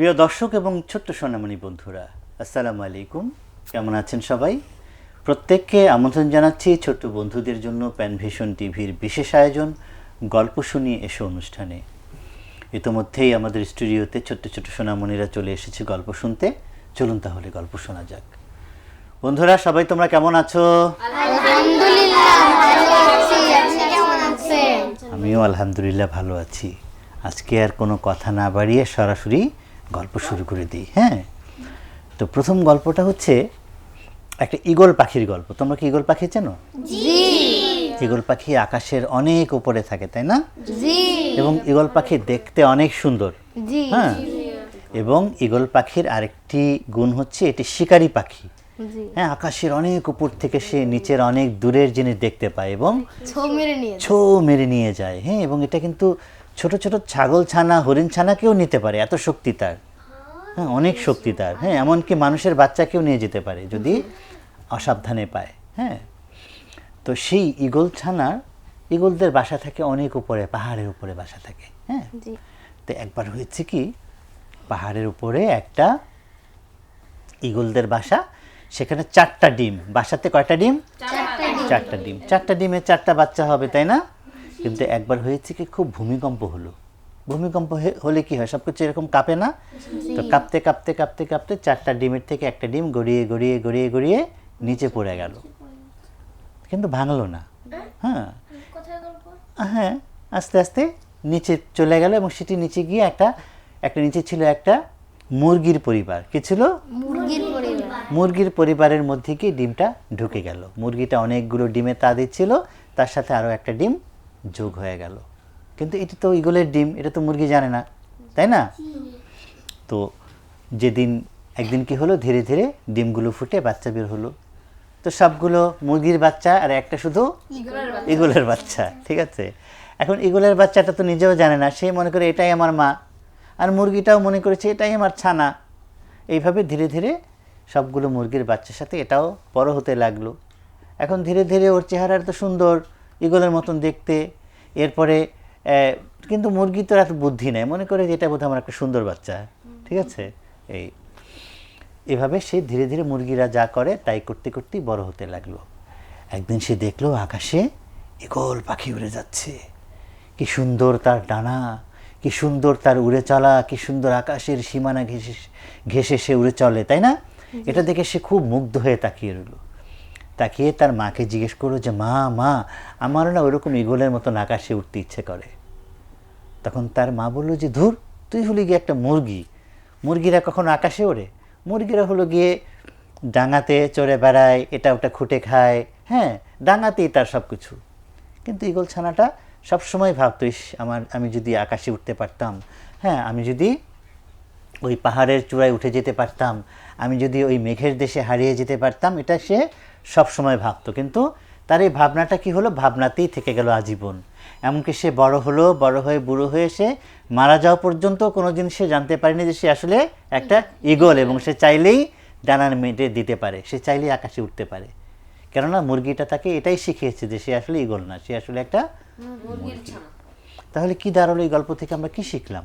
প্রিয় দর্শক এবং ছোট্ট সোনামণি বন্ধুরা আসসালামু আলাইকুম। কেমন আছেন সবাই? প্রত্যেককে আমন্ত্রণ জানাচ্ছি ছোট্ট বন্ধুদের জন্য প্যানভিশন টিভির বিশেষ আয়োজন গল্প শুনি এসো অনুষ্ঠানে। ইতোমধ্যেই আমাদের স্টুডিওতে ছোট্ট ছোট্ট সোনামণিরা চলে এসেছে গল্প শুনতে। চলুন তাহলে গল্প শোনা যাক। বন্ধুরা সবাই তোমরা কেমন আছো? আমিও আলহামদুলিল্লাহ ভালো আছি। আজকে আর কোনো কথা না বাড়িয়ে সরাসরি গল্প শুরু করে দিই হ্যাঁ? তো প্রথম গল্পটা হচ্ছে একটা ঈগল পাখির গল্প। তোমরা কি ঈগল পাখি চেনো? ঈগল পাখি আকাশের অনেক উপরে থাকে তাই না? এবং ঈগল পাখি দেখতে অনেক সুন্দর হ্যাঁ? এবং ঈগল পাখির আরেকটি গুণ হচ্ছে এটি শিকারী পাখি। হ্যাঁ আকাশের অনেক উপর থেকে সে নিচের অনেক দূরের জিনিস দেখতে পায় এবং ছো মেরে নিয়ে যায় হ্যাঁ? এবং এটা কিন্তু ছোট ছোট ছাগল ছানা হরিণ ছানাকেও নিতে পারে এত শক্তি তার। হ্যাঁ অনেক শক্তি তার। হ্যাঁ এমনকি মানুষের বাচ্চাকেও নিয়ে যেতে পারে যদি অসাবধানে পায়। হ্যাঁ তো সেই ঈগল ছানার ঈগলদের বাসা থাকে অনেক উপরে পাহাড়ের উপরে বাসা থাকে। হ্যাঁ তো একবার হয়েছে কি পাহাড়ের উপরে একটা ঈগলদের বাসা সেখানে চারটা ডিম। বাসাতে কয়টা ডিম। চারটা ডিম। চারটা ডিমে চারটা বাচ্চা হবে তাই না? কিন্তু একবার হয়েছে কি খুব ভূমিকম্প হলো। ভূমিকম্প হলে কি হয়? সব কিছু এরকম কাঁপে না? তো কাঁপতে কাঁপতে কাঁপতে কাঁপতে চারটা ডিমের থেকে একটা ডিম গড়িয়ে গড়িয়ে গড়িয়ে গড়িয়ে নিচে পড়ে গেল। কিন্তু ভাঙলো না। হ্যাঁ? হ্যাঁ। আস্তে আস্তে নিচে চলে গেল এবং সেটি নিচে গিয়ে একটা একটা নিচে ছিল একটা মুরগির পরিবার। কি ছিল? মুরগির পরিবার। মুরগির পরিবারের মধ্যে গিয়ে ডিমটা ঢুকে গেল। মুরগিটা অনেকগুলো ডিমে তা দিচ্ছিল তার সাথে আরও একটা ডিম যোগ হয়ে গেল। কিন্তু এটা তো ইগলের ডিম এটা তো মুরগি জানে না তাই না? তো যেদিন একদিন কি হলো? ধীরে ধীরে ডিমগুলো ফুটে বাচ্চা বের হলো। তো সবগুলো মুরগির বাচ্চা আর একটা শুধু ইগলের বাচ্চা। ঠিক আছে? এখন ইগলের বাচ্চাটা তো নিজেও জানে না সে মনে করে এটাই আমার মা। আর মুরগিটাও মনে করেছে এটাই আমার ছানা। এইভাবে ধীরে ধীরে সবগুলো মুরগির বাচ্চার সাথে এটাও বড় হতে লাগল। এখন ধীরে ধীরে ওর চেহারা তো সুন্দর ইগলের মতন দেখতে এরপরে কিন্তু মুরগি তো এত বুদ্ধি নেই। মনে করে যে এটা বোধহয় আমার একটা সুন্দর বাচ্চা। ঠিক আছে? এই এভাবে সে ধীরে ধীরে মুরগিরা যা করে তাই করতে করতেই বড় হতে লাগল। একদিন সে দেখল আকাশে ইগল পাখি উড়ে যাচ্ছে। কি সুন্দর তার ডানা কি সুন্দর তার উড়ে চলা কি সুন্দর আকাশের সীমানা ঘেসে ঘেসে সে উড়ে চলে তাই না? এটা দেখে সে খুব মুগ্ধ হয়ে তাকিয়ে রইল। তাকিয়ে তার মাকে জিজ্ঞেস করল যে, মা মা, আমারও না ওরকম ইগলের মতন আকাশে উঠতে ইচ্ছে করে। তখন তার মা বলল যে, ধুর, তুই হলি গিয়ে একটা মুরগি। মুরগিরা কখনো আকাশে ওড়ে? মুরগিরা হলো গিয়ে ডাঙাতে চড়ে বেড়ায়, এটা ওটা খুঁটে খায়। হ্যাঁ ডাঙাতেই তার সব কিছু কিন্তু ইগল ছানাটা সবসময় ভাবতো ইস আমার, আমি যদি আকাশে উঠতে পারতাম হ্যাঁ আমি যদি ওই পাহাড়ের চূড়ায় উঠে যেতে পারতাম, আমি যদি ওই মেঘের দেশে হারিয়ে যেতে পারতাম, এটা সে সব সময় ভাবতো। কিন্তু তার এই ভাবনাটা কি হলো? ভাবনাতেই থেকে গেল আজীবন। এমনকি সে বড় হলো, বড় হয়ে বুড়ো হয়ে সে মারা যাওয়া পর্যন্ত কোনো দিন সে জানতে পারেনি যে সে আসলে একটা ইগল এবং সে চাইলেই ডানার মেটে দিতে পারে, সে চাইলেই আকাশে উঠতে পারে। কেননা মুরগিটা তাকে এটাই শিখিয়েছে যে সে আসলে ইগল না, সে আসলে একটা তাহলে কি দাঁড়াল এই গল্প থেকে আমরা কি শিখলাম?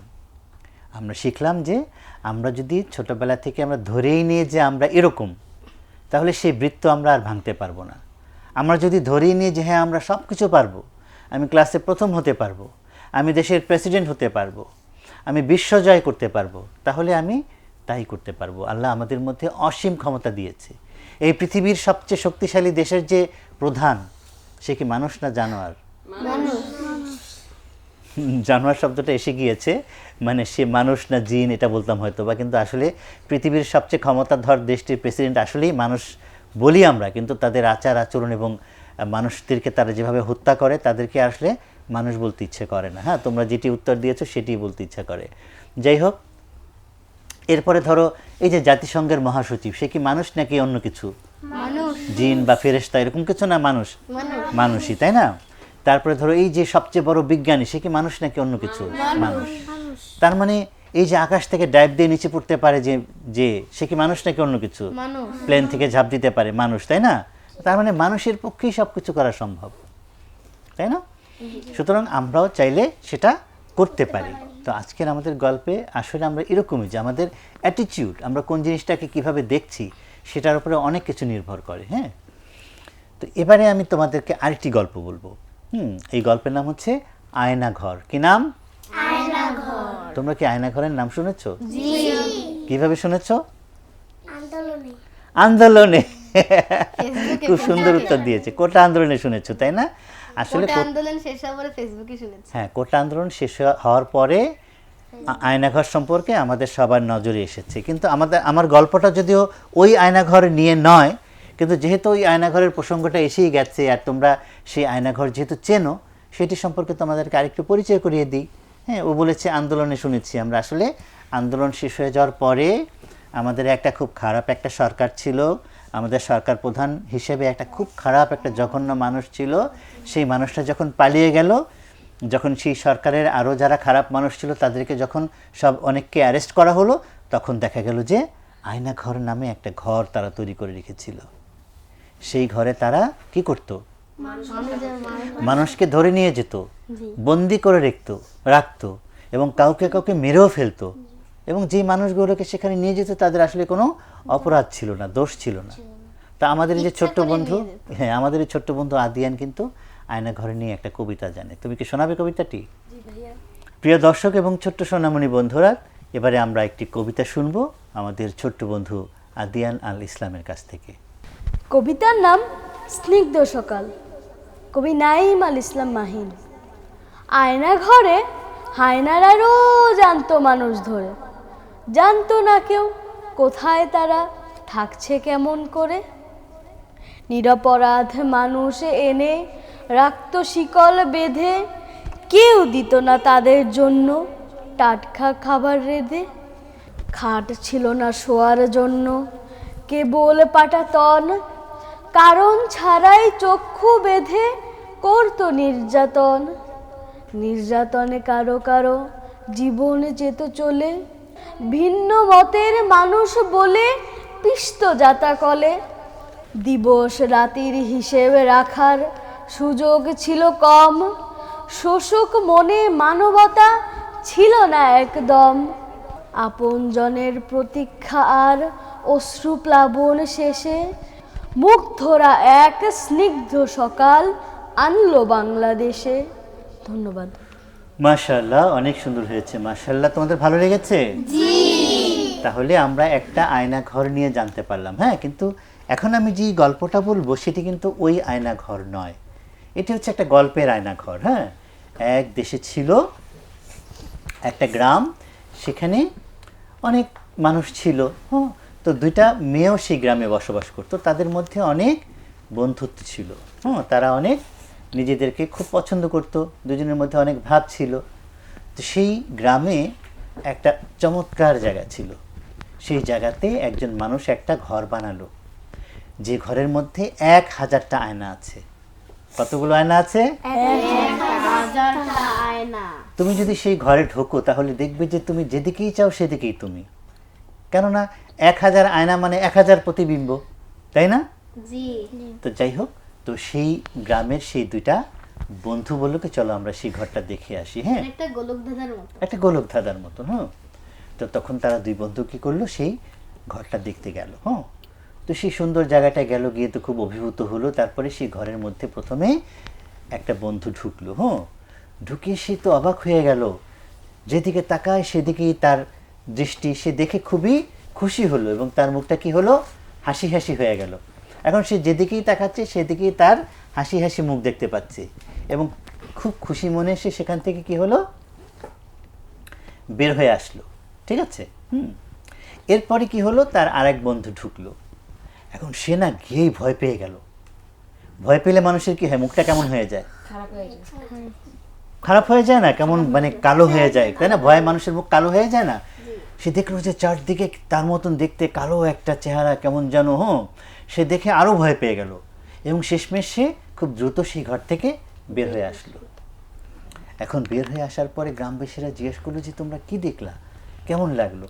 আমরা শিখলাম যে আমরা যদি ছোটবেলা থেকে আমরা ধরেই নিয়ে যে আমরা এরকম তাহলে সেই বৃত্ত আমরা আর ভাঙতে পারব না। আমরা যদি ধরেই নিয়ে যে হ্যাঁ আমরা সব কিছু পারব। আমি ক্লাসে প্রথম হতে পারব। আমি দেশের প্রেসিডেন্ট হতে পারব। আমি বিশ্ব জয় করতে পারব। তাহলে আমি তাই করতে পারব। আল্লাহ আমাদের মধ্যে অসীম ক্ষমতা দিয়েছে। এই পৃথিবীর সবচেয়ে শক্তিশালী দেশের যে প্রধান, সে কি মানুষ না জানোয়ার? জানোয়ার শব্দটা এসে গিয়েছে। মানে সে মানুষ না জিন এটা বলতাম হয়তো বা কিন্তু আসলে পৃথিবীর সবচেয়ে ক্ষমতাধর দেশটির প্রেসিডেন্ট আসলেই মানুষ বলি আমরা কিন্তু তাদের আচার আচরণ এবং মানুষদেরকে তারা যেভাবে হত্যা করে তাদেরকে আসলে মানুষ বলতে ইচ্ছে করে না। হ্যাঁ তোমরা যেটি উত্তর দিয়েছ সেটি বলতে ইচ্ছা করে। যাই হোক এরপরে ধরো এই যে জাতিসংঘের মহাসচিব সে কি মানুষ নাকি অন্য কিছু? মানুষ। জিন বা ফেরেশতা এরকম কিছু না মানুষ। মানুষই তাই না? তারপরে ধরো এই যে সবচেয়ে বড় বিজ্ঞানী সে কি মানুষ নাকি অন্য কিছু? মানুষ তার মানে এই যে আকাশ থেকে ডাইভ দিয়ে নিচে পড়তে পারে যে যে সে কি মানুষ নাকি অন্য কিছু? প্লেন থেকে ঝাঁপ দিতে পারে মানুষ তাই না? তার মানে মানুষের পক্ষেই সব কিছু করা সম্ভব তাই না? সুতরাং আমরাও চাইলে সেটা করতে পারি। তো আজকের আমাদের গল্পে আসলে আমরা এরকমই যে আমাদের অ্যাটিটিউড আমরা কোন জিনিসটাকে কীভাবে দেখছি সেটার উপরে অনেক কিছু নির্ভর করে হ্যাঁ? তো এবারে আমি তোমাদেরকে আরেকটি গল্প বলব। হুম এই গল্পের নাম হচ্ছে আয়না ঘর কি নাম? তোমরা কি আয়না ঘরের নাম শুনেছো? কীভাবে শুনেছো? আন্দোলনে। খুব সুন্দর উত্তর দিয়েছে। কোটা আন্দোলনে শুনেছো তাই না? আসলে আন্দোলন শেষ হওয়ার পরে ফেসবুকে শুনেছি। হ্যাঁ কোটা আন্দোলন শেষ হওয়া- হওয়ার পরে আ- আয়নাঘর সম্পর্কে আমাদের সবার নজরে এসেছে। কিন্তু আমাদের আমার গল্পটা যদিও ওই আয়নাঘর নিয়ে নয় কিন্তু যেহেতু ওই আয়নাঘরের প্রসঙ্গটা এসেই গেছে আর তোমরা সেই আয়নাঘর যেহেতু চেনো, সেটি সম্পর্কে তোমাদেরকে আরেকটু পরিচয় করিয়ে দিই। হ্যাঁ ও বলেছে, আন্দোলনে শুনেছি আমরা। আসলে আন্দোলন শেষ হয়ে যাওয়ার পরে আমাদের একটা খুব খারাপ একটা সরকার ছিল। আমাদের সরকার প্রধান হিসেবে একটা খুব খারাপ একটা জঘন্য মানুষ ছিল। সেই মানুষটা যখন পালিয়ে গেল, যখন সেই সরকারের আরও যারা খারাপ মানুষ ছিল, তাদেরকে যখন সব অনেককে অ্যারেস্ট করা হলো, তখন দেখা গেল যে আয়না ঘর নামে একটা ঘর তারা তৈরি করে রেখেছিল। সেই ঘরে তারা কি করত? মানুষকে ধরে নিয়ে যেত বন্দি করে রাখতো রাখতো এবং কাউকে কাউকে মেরেও ফেলতো। এবং যে মানুষগুলোকে সেখানে নিয়ে যেত তাদের আসলে কোনো অপরাধ ছিল না দোষ ছিল না। তা আমাদের এই যে ছোট্ট বন্ধু হ্যাঁ আমাদের এই ছোট্ট বন্ধু আদিয়ান কিন্তু আয়না ঘরে নিয়ে একটা কবিতা জানে। তুমি কি শোনাবে কবিতাটি? প্রিয় দর্শক এবং ছোট্ট সোনামণি বন্ধুরা এবারে আমরা একটি কবিতা শুনব আমাদের ছোট্ট বন্ধু আদিয়ান আল ইসলামের কাছ থেকে। কবিতার নাম স্নিগ্ধ সকাল। কবি নাইম আল ইসলাম মাহিন। আয়না ঘরে হায়নারারও জানতো মানুষ ধরে। জানতো না কেউ কোথায় তারা, থাকছে কেমন করে। নিরপরাধ মানুষ এনে রাখতো শিকল বেঁধে, কেউ দিত না তাদের জন্য টাটকা খাবার রেঁধে। খাট ছিল না শোয়ার জন্য, কেবল পাটাতন কারণ ছাড়াই চক্ষু বেঁধে করতো নির্যাতন। নির্যাতনে কারও কারও জীবন যেত চলে। ভিন্ন মতের মানুষ বলে পিষ্ট যাতা কলে। দিবস রাতির হিসেব রাখার সুযোগ ছিল কম। শোষক মনে মানবতা ছিল না একদম। আপনজনের প্রতীক্ষা আর অশ্রুপ্লাবন শেষে মুগ্ধরা এক স্নিগ্ধ সকাল আনলো বাংলাদেশে। ধন্যবাদ। মাশাল্লাহ অনেক সুন্দর হয়েছে। মাশাল্লাহ তোমাদের ভালো লেগেছে? তাহলে আমরা একটা আয়না ঘর নিয়ে জানতে পারলাম হ্যাঁ? কিন্তু এখন আমি যে গল্পটা বলব সেটি কিন্তু ওই আয়না ঘর নয়। এটি হচ্ছে একটা গল্পের আয়না ঘর হ্যাঁ? এক দেশে ছিল একটা গ্রাম সেখানে অনেক মানুষ ছিল হ্যাঁ? তো দুইটা মেয়েও সেই গ্রামে বসবাস করতো। তাদের মধ্যে অনেক বন্ধুত্ব ছিল। হ্যাঁ তারা অনেক নিজেদেরকে খুব পছন্দ করতো। দুজনের মধ্যে অনেক ভাব ছিল। তো সেই গ্রামে একটা চমৎকার জায়গা ছিল। সেই জায়গাতে একজন মানুষ একটা ঘর বানালো। যে ঘরের মধ্যে এক হাজারটা আয়না আছে। কতগুলো আয়না আছে? তুমি যদি সেই ঘরে ঢোকো তাহলে দেখবে যে তুমি যেদিকেই চাও সেদিকেই তুমি। কেননা এক হাজার আয়না মানে এক হাজার প্রতিবিম্ব তাই না? তো যাই হোক তো সেই গ্রামের সেই দুইটা বন্ধু বলল কি চলো আমরা সেই ঘরটা দেখে আসি হ্যাঁ? একটা গোলক ধাঁধার মতো। একটা গোলক ধাঁধার মতন হ্যাঁ তো তখন তারা দুই বন্ধু কি করল সেই ঘরটা দেখতে গেল হ্যাঁ তো সেই সুন্দর জায়গাটা গেল গিয়ে তো খুব অভিভূত হলো তারপরে সেই ঘরের মধ্যে প্রথমে একটা বন্ধু ঢুকলো হ্যাঁ ঢুকে সে তো অবাক হয়ে গেল। যেদিকে তাকায় সেদিকেই তার দৃষ্টি সে দেখে খুবই খুশি হলো এবং তার মুখটা কি হলো? হাসি হাসি হয়ে গেল। এখন সে যেদিকেই তাকাচ্ছে সেদিকেই তার হাসি হাসি মুখ দেখতে পাচ্ছে এবং খুব খুশি মনে সে সেখান থেকে কি হলো? বের হয়ে আসলো। ঠিক আছে? হুম। এরপরে কি হলো? তার আরেক বন্ধু ঢুকলো। এখন সে না গিয়েই ভয় পেয়ে গেল। ভয় পেলে মানুষের কি হয়? মুখটা কেমন হয়ে যায়? খারাপ হয়ে যায়। না? কেমন মানে কালো হয়ে যায় তাই না? ভয়ে মানুষের মুখ কালো হয়ে যায় না? সে দেখল যে চারদিকে তার মতন দেখতে কালো একটা চেহারা কেমন যেন হ্যাঁ সে দেখে আরও ভয় পেয়ে গেল এবং শেষমেশ সে খুব দ্রুত সেই ঘর থেকে বের হয়ে আসলো। এখন বের হয়ে আসার পরে গ্রামবাসীরা জিজ্ঞেস করল যে, তোমরা কি দেখলা? কেমন লাগল?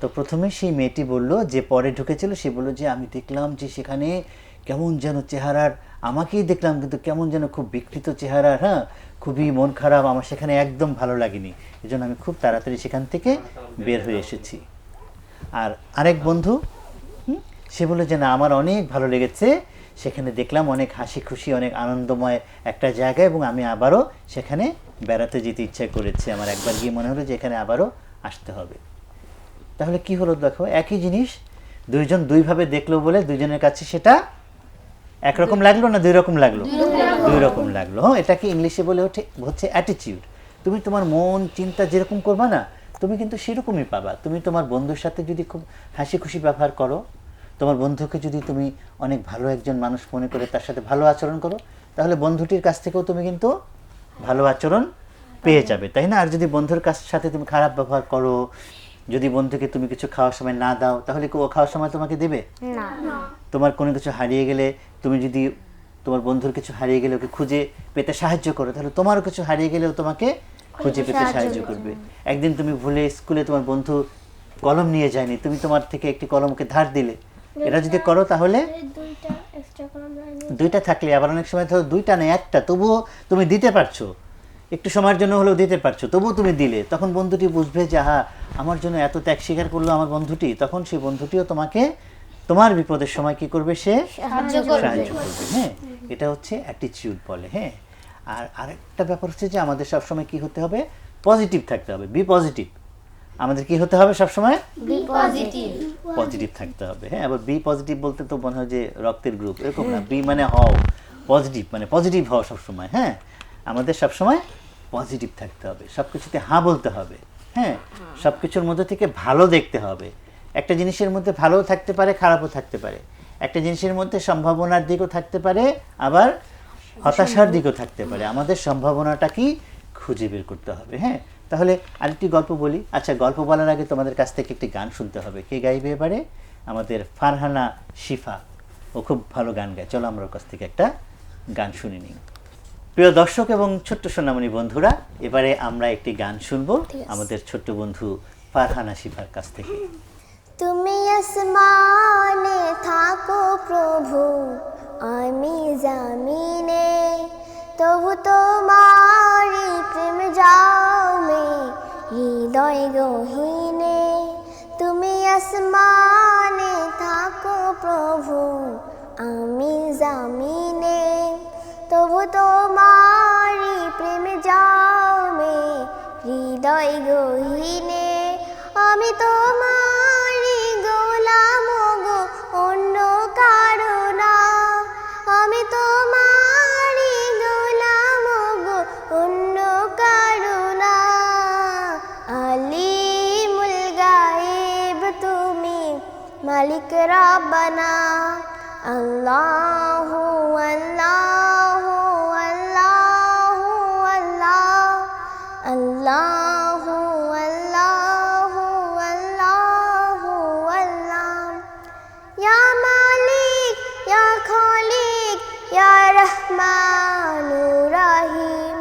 তো প্রথমে সেই মেয়েটি বলল যে, পরে ঢুকেছিল, সে বলল যে, আমি দেখলাম যে সেখানে কেমন যেন চেহারার, আমাকেই দেখলাম কিন্তু কেমন যেন খুব বিকৃত চেহারার হ্যাঁ? খুবই মন খারাপ, আমার সেখানে একদম ভালো লাগেনি। এই জন্য আমি খুব তাড়াতাড়ি সেখান থেকে বের হয়ে এসেছি। আর আরেক বন্ধু সে বলল যে, না, আমার অনেক ভালো লেগেছে। সেখানে দেখলাম অনেক হাসি খুশি, অনেক আনন্দময় একটা জায়গা এবং আমি আবারও সেখানে বেড়াতে যেতে ইচ্ছা করেছে। আমার একবার গিয়ে মনে হলো যে, এখানে আবারও আসতে হবে। তাহলে কি হলো দেখো, একই জিনিস, দুইজন দুইভাবে দেখল বলে দুজনের কাছে সেটা একরকম লাগল না দুই রকম লাগল? দুই রকম লাগল। হ্যাঁ এটাকে ইংলিশে বলে ওঠে, হচ্ছে অ্যাটিটিউড তুমি তোমার মন, চিন্তা যেরকম করবা না, তুমি কিন্তু সেরকমই পাবা। তুমি তোমার বন্ধুর সাথে যদি খুব হাসি খুশি ব্যবহার করো, তোমার বন্ধুকে যদি তুমি অনেক ভালো একজন মানুষ মনে করে তার সাথে ভালো আচরণ করো, তাহলে বন্ধুটির কাছ থেকেও তুমি কিন্তু ভালো আচরণ পেয়ে যাবে, তাই না? আর যদি বন্ধুর কাছ সাথে তুমি খারাপ ব্যবহার করো, যদি বন্ধুকে তুমি কিছু খাওয়ার সময় না দাও, তাহলে ও খাওয়ার সময় তোমাকে দেবে? না। তোমার কোনো কিছু হারিয়ে গেলে তুমি যদি তোমার বন্ধুর কিছু হারিয়ে গেলে ওকে খুঁজে পেতে সাহায্য করো তাহলে তোমারও কিছু হারিয়ে গেলেও তোমাকে খুঁজে পেতে সাহায্য করবে। একদিন তুমি ভুলে স্কুলে তোমার বন্ধু কলম নিয়ে যায়নি তুমি তোমার থেকে একটি কলমকে ধার দিলে। এটা যদি করো তাহলে দুইটা থাকলে আবার অনেক সময় ধরো দুইটা নেই একটা তবুও তুমি দিতে পারছ। একটু সময়ের জন্য হলেও দিতে পারছ তবুও তুমি দিলে। তখন বন্ধুটি বুঝবে যে হ্যাঁ আমার জন্য এত ত্যাগ স্বীকার করল আমার বন্ধুটি। তখন সেই বন্ধুটিও তোমাকে তোমার বিপদের সময় কি করবে সে? সাহায্য করবে। হ্যাঁ। এটা হচ্ছে অ্যাটিটিউড বলে হ্যাঁ। আর আরেকটা ব্যাপার হচ্ছে যে আমাদের সবসময় কি হতে হবে? পজিটিভ থাকতে হবে বি পজিটিভ আমাদের কি হতে হবে সবসময়? বি পজিটিভ পজিটিভ থাকতে হবে হ্যাঁ। আবার বি পজিটিভ বলতে তো মনে হয় যে রক্তের গ্রুপ এরকম না। বি মানে হও পজিটিভ মানে পজিটিভ হও সবসময় হ্যাঁ। আমাদের সবসময় পজিটিভ থাকতে হবে সব কিছুতে হাঁ বলতে হবে হ্যাঁ। সব কিছুর মধ্যে থেকে ভালো দেখতে হবে। একটা জিনিসের মধ্যে ভালোও থাকতে পারে খারাপও থাকতে পারে। একটা জিনিসের মধ্যে সম্ভাবনার দিকও থাকতে পারে আবার হতাশার দিকও থাকতে পারে। আমাদের সম্ভাবনাটা কি? খুঁজে বের করতে হবে হ্যাঁ? তাহলে আরেকটি গল্প বলি। আচ্ছা গল্প বলার আগে তোমাদের কাছ থেকে একটি গান শুনতে হবে। কে গাইবে এবারে? আমাদের ফারহানা শিফা। ও খুব ভালো গান গায়। চলো আমরা কাছ থেকে একটা গান শুনে নিই। প্রিয় দর্শক এবং ছোট্ট সোনামণি বন্ধুরা এবারে আমরা একটি গান শুনব আমাদের ছোট্ট বন্ধু ফারহানা শিফার কাছ থেকে। তুমি আসমানে থাকো প্রভু, আমি জামিনে। তবু তোমারি প্রেম যামে হৃদয় গহীনে। তুমি আসমানে থাকো প্রভু, আমি জামিনে। তবু তোমারি প্রেম যামে হৃদয় গহীনে। আমি তোমারি আল্লাহু আল্লাহু আল্লাহু আল্লাহ আল্লাহু আল্লাহু আল্লাহু আল্লাহ ইয়া মালিক ইয়া খালিক ইয়া রহমানুর রহিম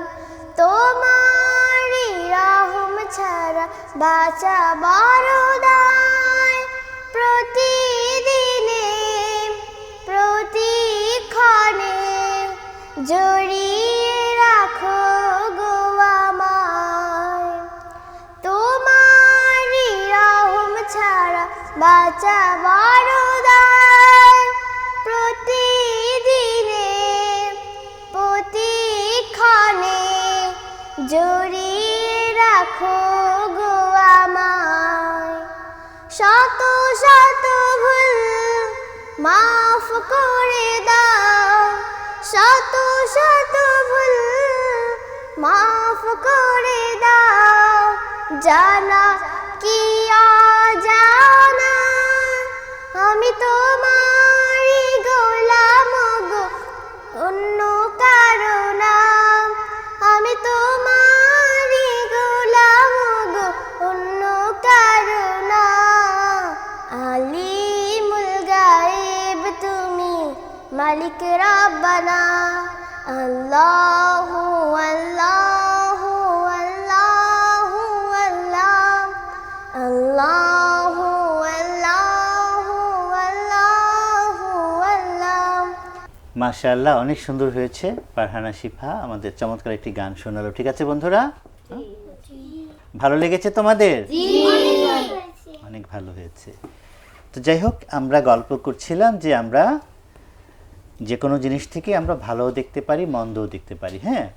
তোমারি রহম ছাড়া বাঁচা বারোদায় জড়িয়ে রাখো গো আমায়। তোমারি রহম ছাড়া বাঁচা বারোদায় প্রতিদিনে, প্রতিক্ষণে জড়িয়ে রাখো গো আমায়। শত শত ভুল মাফ করে দাও। শত শত ভুল মাফ করে দাও। জানা কি জানা আমি তোমারি গোলাম গো। অন্য কারণা রব্বানা মাশাআল্লাহ অনেক সুন্দর হয়েছে। পারহানা শিফা আমাদের চমৎকার একটি গান শোনালো। ঠিক আছে বন্ধুরা? ভালো লেগেছে তোমাদের? অনেক ভালো হয়েছে। তো যাই হোক আমরা গল্প করছিলাম যে আমরা যে কোনো জিনিস থেকে আমরা ভালোও দেখতে পারি, মন্দও দেখতে পারি হ্যাঁ?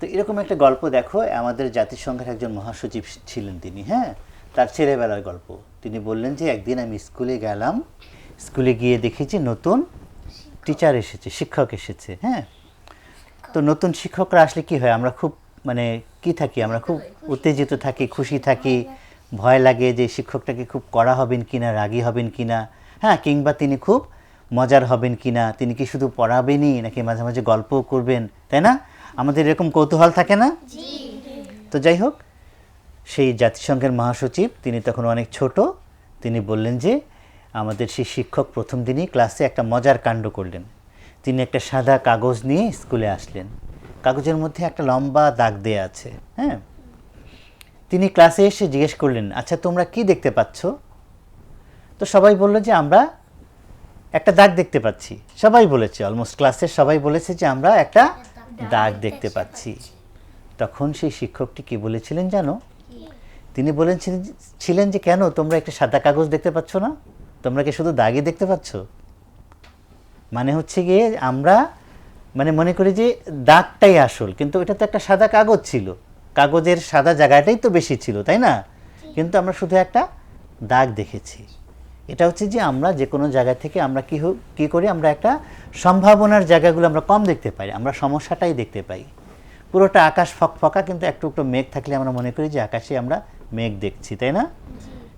তো এরকম একটা গল্প দেখো, আমাদের জাতিসংঘের একজন মহাসচিব ছিলেন তিনি হ্যাঁ? তার ছেলেবেলার গল্প। তিনি বললেন যে, একদিন আমি স্কুলে গেলাম, স্কুলে গিয়ে দেখেছি নতুন টিচার এসেছে, শিক্ষক এসেছে হ্যাঁ? তো নতুন শিক্ষকরা আসলে কি হয়? আমরা খুব মানে কি থাকি? আমরা খুব উত্তেজিত থাকি, খুশি থাকি, ভয় লাগে যে, শিক্ষকটাকে খুব কড়া হবেন কিনা, রাগী হবেন কিনা হ্যাঁ? কিংবা তিনি খুব মজার হবেন কি না? তিনি কি শুধু পড়াবেনই নাকি মাঝে মাঝে গল্পও করবেন? তাই না? আমাদের এরকম কৌতূহল থাকে না? তো যাই হোক সেই জাতিসংঘের মহাসচিব তিনি তখন অনেক ছোট তিনি বললেন যে আমাদের সেই শিক্ষক প্রথম দিনই ক্লাসে একটা মজার কাণ্ড করলেন। তিনি একটা সাদা কাগজ নিয়ে স্কুলে আসলেন। কাগজের মধ্যে একটা লম্বা দাগ দেয়া আছে হ্যাঁ? তিনি ক্লাসে এসে জিজ্ঞেস করলেন আচ্ছা তোমরা কি দেখতে পাচ্ছ? তো সবাই বলল যে আমরা একটা দাগ দেখতে পাচ্ছি। সবাই বলেছে অলমোস্ট ক্লাসের সবাই বলেছে যে আমরা একটা দাগ দেখতে পাচ্ছি। তখন সেই শিক্ষকটি কি বলেছিলেন জানো? তিনি বলেছিলেন ছিলেন যে কেন তোমরা একটা সাদা কাগজ দেখতে পাচ্ছ না? তোমরা কি শুধু দাগই দেখতে পাচ্ছ? মানে হচ্ছে গিয়ে আমরা মানে মনে করি যে দাগটাই আসল, কিন্তু এটা তো একটা সাদা কাগজ ছিল। কাগজের সাদা জায়গাটাই তো বেশি ছিল, তাই না? কিন্তু আমরা শুধু একটা দাগ দেখেছি। এটা হচ্ছে যে আমরা যে কোনো জায়গা থেকে আমরা কি কি করি? আমরা একটা সম্ভাবনার জায়গাগুলো আমরা কম দেখতে পাই। আমরা সমস্যাটাই দেখতে পাই। পুরোটা আকাশ ফকফকা কিন্তু একটু একটু মেঘ থাকলে আমরা মনে করি যে আকাশে আমরা মেঘ দেখছি তাই না?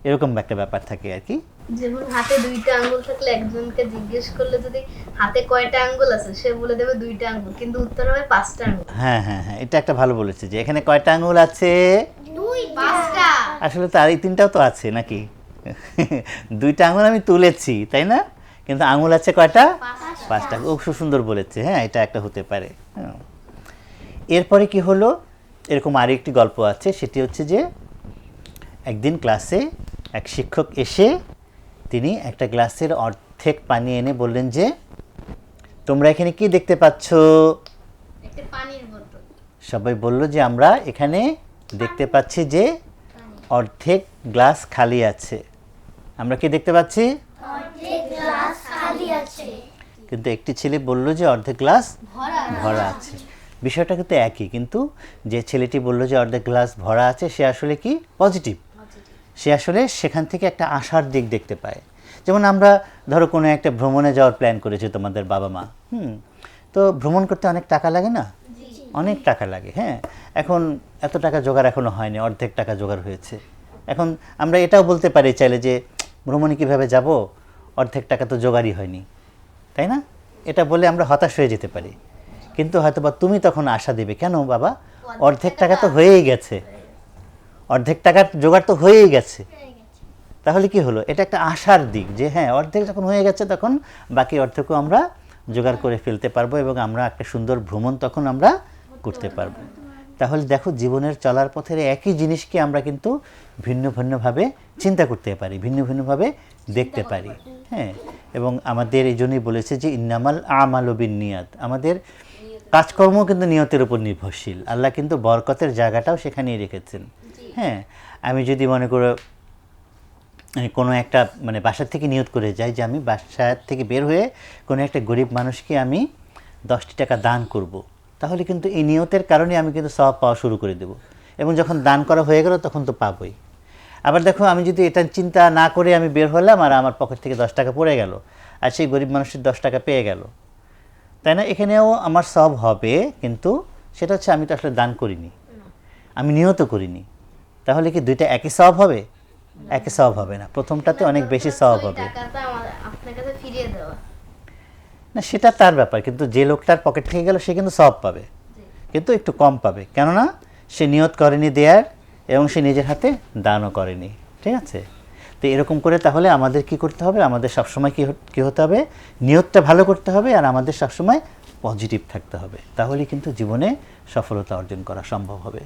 এরকম একটা ব্যাপার থাকে আর কি। যেমন হাতে দুইটা আঙ্গুল থাকলে একজনকে জিজ্ঞেস করলে যদি হাতে কয়টা আঙ্গুল আছে সে বলে দেবে দুইটা আঙ্গুল কিন্তু উত্তর হবে পাঁচটা আঙ্গুল। হ্যাঁ হ্যাঁ হ্যাঁ এটা একটা ভালো বলেছে যে এখানে কয়টা আঙুল আছে? দুই পাঁচটা। আসলে তো আর এই তিনটাও তো আছে নাকি? দুইটা আঙুল আমি তুলেছি তাই না? কিন্তু আঙুল আছে কয়টা? পাঁচটা। ও খুব সুন্দর বলেছে হ্যাঁ এটা একটা হতে পারে। এরপরে কি হলো? এরকম আরেকটি গল্প আছে সেটি হচ্ছে যে একদিন ক্লাসে এক শিক্ষক এসে তিনি একটা গ্লাসের অর্ধেক পানি এনে বললেন যে তোমরা এখানে কি দেখতে পাচ্ছ? সবাই বলল যে আমরা এখানে দেখতে পাচ্ছি যে অর্ধেক গ্লাস খালি আছে। আমরা কি দেখতে পাচ্ছি? কিন্তু একটি ছেলে বলল যে অর্ধেক গ্লাস ভরা আছে। বিষয়টা কিন্তু একই কিন্তু যে ছেলেটি বলল যে অর্ধেক গ্লাস ভরা আছে সে আসলে কি? পজিটিভ সে আসলে সেখান থেকে একটা আশার দিক দেখতে পায়। যেমন আমরা ধরো কোনো একটা ভ্রমণে যাওয়ার প্ল্যান করেছি তোমাদের বাবা মা হুম তো ভ্রমণ করতে অনেক টাকা লাগে না? অনেক টাকা লাগে হ্যাঁ। এখন এত টাকা জোগাড় এখনও হয়নি অর্ধেক টাকা জোগাড় হয়েছে। এখন আমরা এটাও বলতে পারি চাইলে যে ভ্রমণে কীভাবে যাব? অর্ধেক টাকা তো জোগাড়ই হয়নি। তাই না? এটা বলে আমরা হতাশ হয়ে যেতে পারি। কিন্তু হয়তো বা তুমি তখন আশা দেবে, কেন বাবা? অর্ধেক টাকা তো হয়েই গেছে। অর্ধেক টাকার জোগাড় তো হয়েই গেছে। তাহলে কি হলো? এটা একটা আশার দিক যে হ্যাঁ অর্ধেক যখন হয়ে গেছে তখন বাকি অর্ধেকও আমরা জোগাড় করে ফেলতে পারব এবং আমরা একটা সুন্দর ভ্রমণ তখন আমরা করতে পারব। তাহলে দেখো, জীবনের চলার পথের একই জিনিসকে আমরা কিন্তু ভিন্ন ভিন্নভাবে চিন্তা করতে পারি ভিন্ন ভিন্নভাবে দেখতে পারি। হ্যাঁ এবং আমাদের এই জন্যই বলেছে যে ইন্নামাল আমাল বিন নিয়াত। আমাদের কাজকর্ম কিন্তু নিয়তের উপর নির্ভরশীল। আল্লাহ কিন্তু বরকতের জায়গাটাও সেখানেই রেখেছেন। হ্যাঁ আমি যদি মনে করো কোনো একটা মানে বাসার থেকে নিয়ত করে যাই যে আমি বাসা থেকে বের হয়ে কোনো একটা গরিব মানুষকে আমি দশটি টাকা দান করব। তাহলে কিন্তু এই নিয়তের কারণে আমি কিন্তু সব পাওয়া শুরু করে দেব। এবং যখন দান করা হয়ে গেল তখন তো পাবই। আবার দেখো আমি যদি এটা চিন্তা না করে আমি বের হলাম আর আমার পকেট থেকে দশ টাকা পড়ে গেল আর সেই গরিব মানুষের দশ টাকা পেয়ে গেল তাই না? এখানেও আমার সব হবে কিন্তু সেটা হচ্ছে আমি তো আসলে দান করিনি আমি নিয়ত করিনি তাহলে কি দুইটা একই সব হবে? একই সব হবে না। প্রথমটাতে অনেক বেশি সব হবে। না সেটা তার ব্যাপার কিন্তু যে লোকটার পকেট থেকে গেল সে কিন্তু সব পাবে কিন্তু একটু কম পাবে। কেননা সে নিয়ত করেনি দেয়ার এবং সে নিজের হাতে দানও করেনি। ঠিক আছে? তো এরকম করে তাহলে আমাদের কি করতে হবে? আমাদের সবসময় কি কি হতে হবে? নিয়তটা ভালো করতে হবে আর আমাদের সবসময় পজিটিভ থাকতে হবে। তাহলে কিন্তু জীবনে সফলতা অর্জন করা সম্ভব হবে।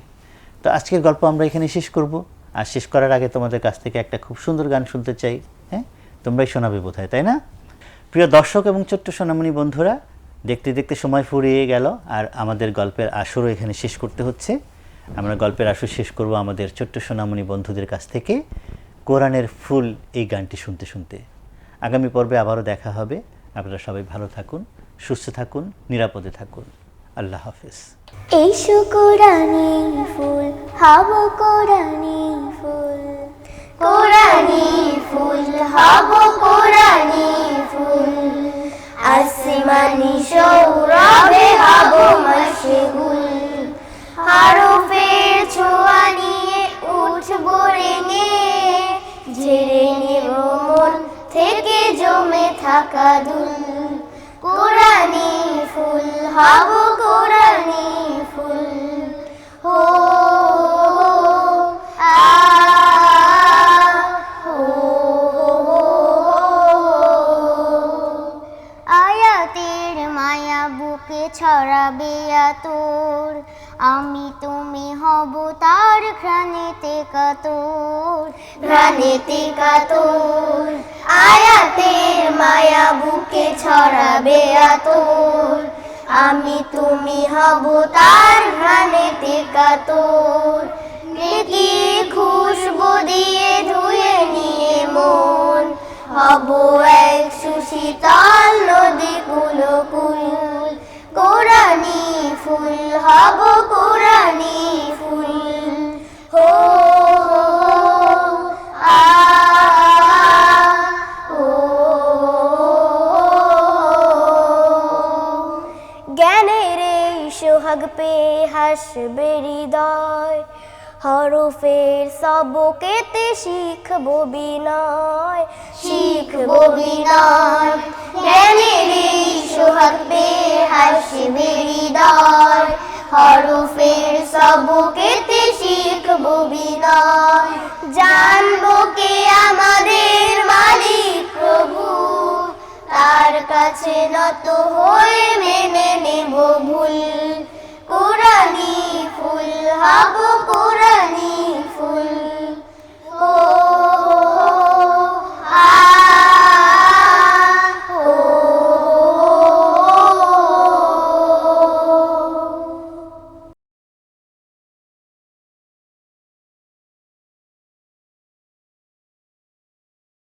তো আজকের গল্প আমরা এখানে শেষ করব। আর শেষ করার আগে তোমাদের কাছ থেকে একটা খুব সুন্দর গান শুনতে চাই হ্যাঁ? তোমরাই শোনাবে বোধহয়, তাই না? প্রিয় দর্শক এবং ছোট্ট সোনামণি বন্ধুরা, দেখতে দেখতে সময় ফুরিয়ে গেল আর আমাদের গল্পের আসরও এখানে শেষ করতে হচ্ছে। আমরা গল্পের আসর শেষ করব আমাদের ছোট্ট সোনামণি বন্ধুদের কাছ থেকে কোরআনের ফুল এই গানটি শুনতে শুনতে। আগামী পর্বে আবারও দেখা হবে। আপনারা সবাই ভালো থাকুন, সুস্থ থাকুন, নিরাপদে থাকুন। আল্লাহ হাফিজ। এই কোরআনি ফুল, হব কোরআনি ফুল। কোরআনি ফুল, হব কোরআনি ফুল। আসমানি সৌরভে হব মশগুল থাকা কোরআনি ফুল, হব কোরআনি ফুল। হো আয়াতের মায়া বুকে ছড়াবে তোর আমি তুমি হব তার ঘ্রাণেতে কাতর। ঘ্রাণেতে কাতর। আয়াতের মায়া বুকে ছড়াবে তোর আমি তুমি হব তার ঘ্রাণেতে কাতর। নেকি খুশবু দিয়ে ধুয়ে নিয়ে মন। হব এক সুশীতল নদী কুলকুল। কোরআনি ফুল, হব কোরআনি ফুল। সোহাগ পে হাসবে হৃদয়। হরফের সবকেতে শিখব বিনয়। শিখব বিনয়। জ্ঞানের এই সোহাগ পে হাসবে হৃদয়। হরফের সবকেতে শিখব বিনয়। জানব কে আমাদের মালিক প্রভু। তার কাছে নত হয়ে মেনে নেব ভুল। কোরআনি ফুল হব কোরআনি ফুল। ও